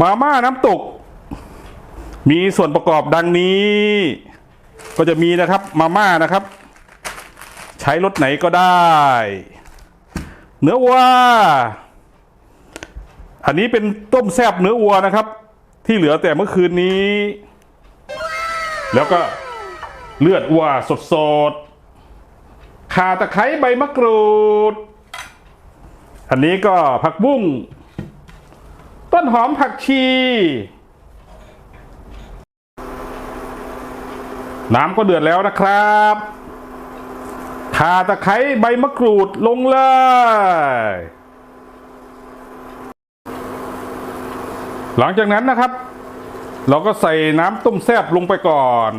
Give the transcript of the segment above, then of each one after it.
มาม่าน้ำตก มีส่วนประกอบดังนี้ ก็จะมีนะครับมาม่านะครับ ใช้รสไหนก็ได้ เนื้อวัวอันนี้เป็นต้มแซบเนื้อวัวนะครับ ที่เหลือแต่เมื่อคืนนี้ แล้วก็เลือดวัวสดๆข่าตะไคร้ใบมะกรูด อันนี้ก็ผักบุ้ง ต้นหอมผักชี น้ำก็เดือดแล้วนะครับข่าตะไคร้ใบมะกรูดลงเลย หลังจากนั้นนะครับ เราก็ใส่น้ำต้มแซบลงไปก่อน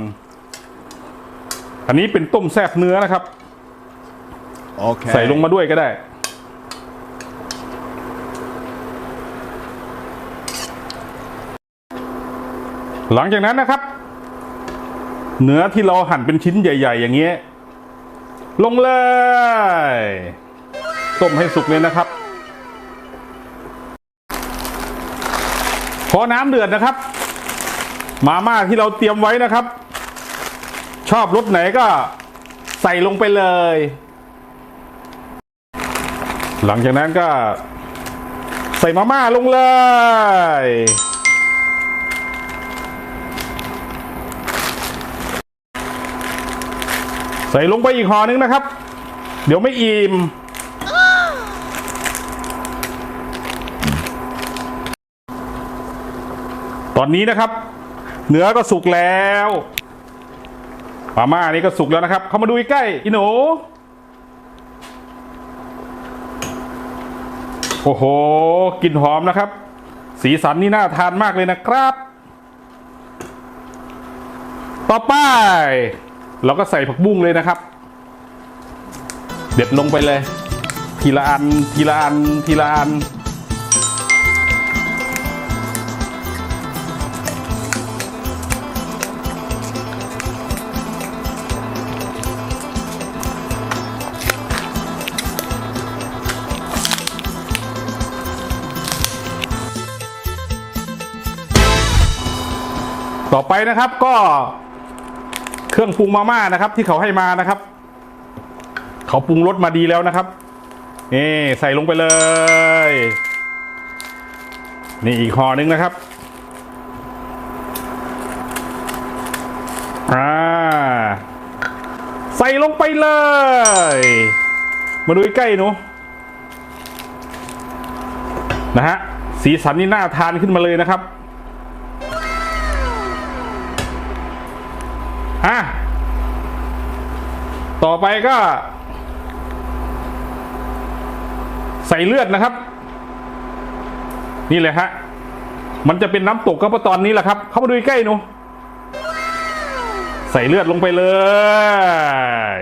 อันนี้เป็นต้มแซบเนื้อนะครับ Okay. ใส่ลงมาด้วยก็ได้ หลังจากนั้นนะครับ เนื้อที่เราหั่นเป็นชิ้นใหญ่ ๆ อย่างเงี้ยลงเลย ต้มให้สุกเลยนะครับพอน้ำเดือดนะครับ มาม่าที่เราเตรียมไว้นะครับ ชอบรสไหนก็ใส่ลงไปเลย หลังจากนั้นก็ใส่มาม่าลงเลย ใส่ลงไปอีกห่อนึงนะครับ เดี๋ยวไม่อิ่มตอนนี้นะครับ เนื้อก็สุกแล้วมาม่านี่ก็สุกแล้วนะครับ เข้ามาดูใกล้อีหนูโอ้โหกลิ่นหอมนะครับ สีสันนี่น่าทานมากเลยนะครับ ต่อไป เราก็ใส่ผักบุ้งเลยนะครับ เด็ดลงไปเลย ทีละอันทีละอันทีละอันต่อไปนะครับก็ เครื่องปรุงมาม่านะครับ ที่เขาให้มานะครับเขาปรุงรสมาดีแล้วนะครับนี่ใส่ลงไปเลย นี่อีกห่อหนึงนะครับอ่าใส่ลงไปเลย มาดูใกล้หนูนะฮะสีสันนี่น่าทานขึ้นมาเลยนะครับ อะต่อไปก็ ใส่เลือดนะครับ นี่เลยฮะมันจะเป็นน้ำตกก็ตอนนี้แหละครับ เข้ามาดูใกล้หนูใส่เลือดลงไปเลย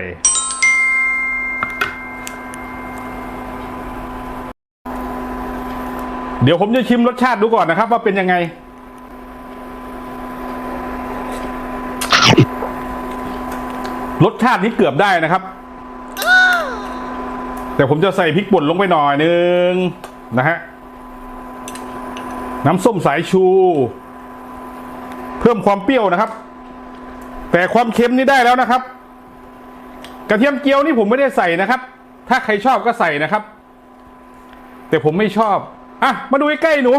เดี๋ยวผมจะชิมรสชาติดูก่อนนะครับ ว่าเป็นยังไง รสชาตินี้เกือบได้นะครับ แต่ผมจะใส่พริกป่นลงไปหน่อยนึงนะฮะน้ำส้มสายชู เพิ่มความเปรี้ยวนะครับ แต่ความเค็มนี่ได้แล้วนะครับ กระเทียมเจียวนี่ผมไม่ได้ใส่นะครับ ถ้าใครชอบก็ใส่นะครับ แต่ผมไม่ชอบอะมาดูใกล้หนู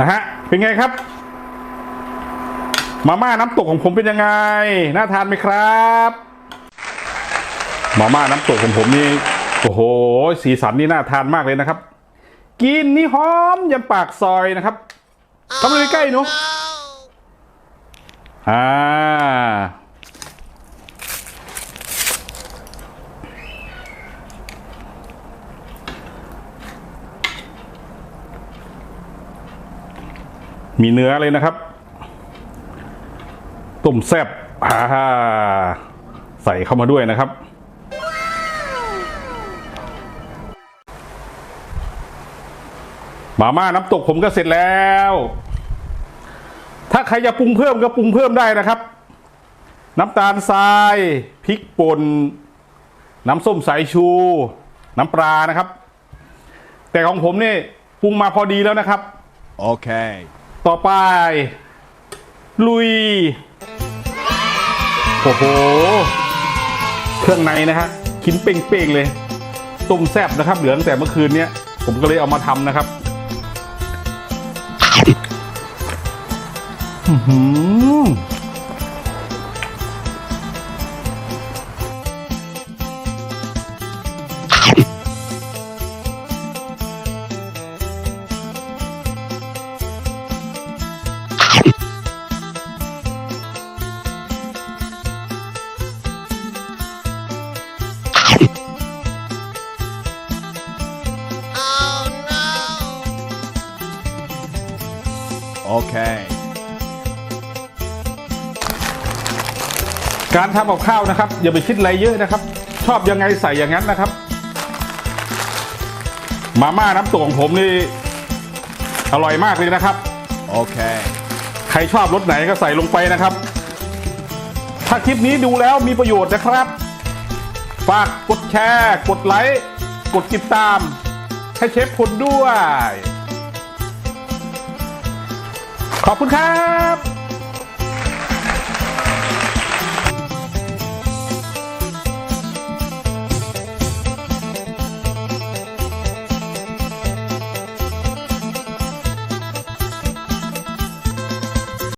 นะฮะเป็นไงครับ มาม่าน้ำตกของผมเป็นยังไง น่าทานไหมครับ มาม่าน้ำตกของผมนี่ โอ้โห สีสันนี่น่าทานมากเลยนะครับ กินนี่หอมยำปากซอยนะครับเข้ามใกล้หนูอ่ามีเนื้อเลยนะครับ ต้มแซบฮ่าฮ่าใส่เข้ามาด้วยนะครับ มาม่าน้ำตกผมก็เสร็จแล้ว ถ้าใครจะปรุงเพิ่มก็ปรุงเพิ่มได้นะครับ น้ำตาลทรายพริกป่นน้ำส้มสายชู น้ำปลานะครับ แต่ของผมนี่ปรุงมาพอดีแล้วนะครับ Okay. ต่อไป ลุย โอ้โห เครื่องในนะฮะชิ้นเป่งๆเลย ต้มแซบนะครับ เหลือตั้งแต่เมื่อคืนเนี้ย ผมก็เลยเอามาทำนะครับอือหือ Okay. การทำกับข้าวนะครับ อย่าไปคิดอะไรเยอะนะครับ ชอบยังไงใส่อย่างนั้นนะครับ มาม่าน้ำตกของผมนี่ อร่อยมากเลยนะครับ Okay. ใครชอบรสไหนก็ใส่ลงไปนะครับ ถ้าคลิปนี้ดูแล้วมีประโยชน์นะครับ ฝากกดแชร์ กดไลค์ กดติดตาม ให้เชฟพลด้วย ขอบคุณครับ